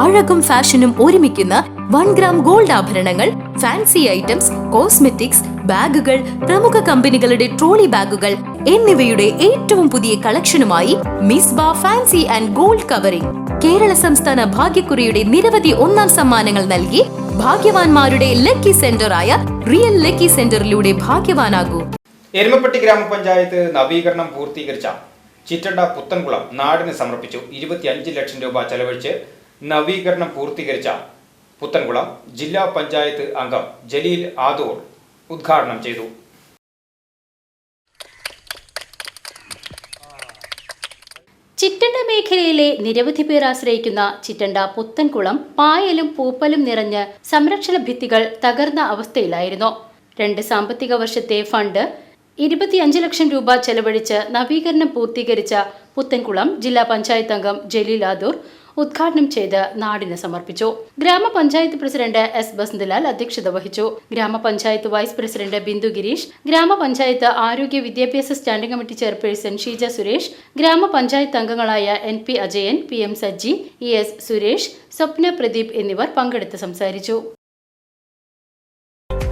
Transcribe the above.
അഴകും ഫാഷനും ഒരുമിക്കുന്ന one gram gold ആഭരണങ്ങൾ ഫാൻസി ഐറ്റംസ് കോസ്മെറ്റിക്സ് ബാഗുകൾ പ്രമുഖ കമ്പനികളുടെ ട്രോളി ബാഗുകൾ എന്നിവയുടെ ഏറ്റവും പുതിയ കളക്ഷനുമായി മിസ് ബാ fancy and gold covering. Kerala സംസ്ഥാന ഭാഗ്യക്കുറിയുടെ നിരവധി ഒന്നാം സമ്മാനങ്ങൾ നൽകി ഭാഗ്യവാന്മാരുടെ ലക്കി സെന്ററായ റിയൽ ലക്കി സെന്ററിലൂടെ ഭാഗ്യവാനാകൂ. എരുമപ്പെട്ടി ഗ്രാമപഞ്ചായത്ത് നവീകരണം പൂർത്തീകരിച്ച ചിറ്റണ്ട പുത്തൻകുളം നാടിന് സമർപ്പിച്ചു ഇരുപത്തിയഞ്ച് ലക്ഷം രൂപ ചെലവഴിച്ച് നവീകരണം പൂർത്തീകരിച്ച പുത്തൻകുളം ജില്ലാ പഞ്ചായത്ത് അംഗം ജലീൽ ആദൂർ ഉദ്ഘാടനം ചെയ്തു. ചിറ്റണ്ട മേഖലയിലെ നിരവധി പേർ ആശ്രയിക്കുന്ന ചിറ്റണ്ട പുത്തൻകുളം പായലും പൂപ്പലും നിറഞ്ഞ് സംരക്ഷണ ഭിത്തികൾ തകർന്ന അവസ്ഥയിലായിരുന്നു. രണ്ട് സാമ്പത്തിക വർഷത്തെ ഫണ്ട് ഇരുപത്തിയഞ്ച് ലക്ഷം രൂപ ചെലവഴിച്ച് നവീകരണം പൂർത്തീകരിച്ച പുത്തൻകുളം ജില്ലാ പഞ്ചായത്ത് അംഗം ജലീൽ ആദൂർ ഉദ്ഘാടനം ചെയ്ത് നാടിന് സമർപ്പിച്ചു. ഗ്രാമപഞ്ചായത്ത് പ്രസിഡന്റ് എസ് ബസന്തലാൽ അധ്യക്ഷത വഹിച്ചു. ഗ്രാമപഞ്ചായത്ത് വൈസ് പ്രസിഡന്റ് ബിന്ദു ഗിരീഷ് ഗ്രാമപഞ്ചായത്ത് ആരോഗ്യ വിദ്യാഭ്യാസ standing committee chairperson Sheeja Suresh grama panchayat അംഗങ്ങളായ N P Ajayan P M Saji E S Suresh Swapna Pradeep എന്നിവർ പങ്കെടുത്ത് സംസാരിച്ചു.